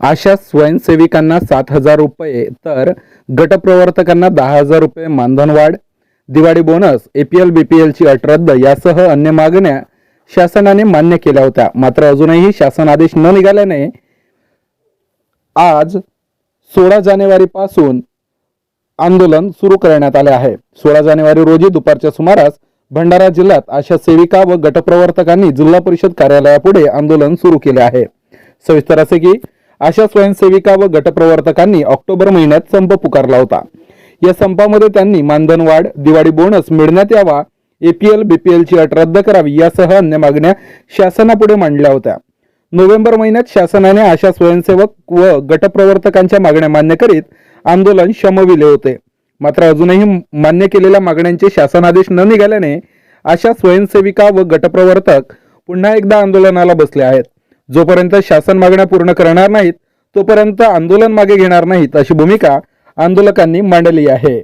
आशा स्वयंसेविकांना सात हजार रुपये तर गटप्रवर्तकांना दहा हजार रुपये मानधनवाढ दिवाळी बोनस एपीएल बीपीएलची अट रद्द यासह अन्य मागण्या शासनाने मान्य केल्या होत्या. मात्र अजूनही शासन आदेश न निघाल्याने आज सोळा जानेवारीपासून आंदोलन सुरू करण्यात आले आहे. सोळा जानेवारी रोजी दुपारच्या सुमारास भंडारा जिल्ह्यात आशा सेविका व गटप्रवर्तकांनी जिल्हा परिषद कार्यालयापुढे आंदोलन सुरू केले आहे. सविस्तर असे की आशा स्वयंसेविका व गटप्रवर्तकांनी ऑक्टोबर महिन्यात संप पुकारला होता. या संपामध्ये त्यांनी मानधन वाढ दिवाळी बोनस मिळण्यात यावा एपीएल बीपीएलची अट रद्द करावी यासह अन्य मागण्या शासनापुढे मांडल्या होत्या. नोव्हेंबर महिन्यात शासनाने आशा स्वयंसेवक व गटप्रवर्तकांच्या मागण्या मान्य करीत आंदोलन शमविले होते. मात्र अजूनही मान्य केलेल्या मागण्यांचे शासनादेश न निघाल्याने आशा स्वयंसेविका व गटप्रवर्तक पुन्हा एकदा आंदोलनाला बसले आहेत. जोपर्यंत शासन मागण्या पूर्ण करणार नाहीत तोपर्यंत आंदोलन मागे घेणार नाहीत अशी भूमिका आंदोलकांनी मांडली आहे.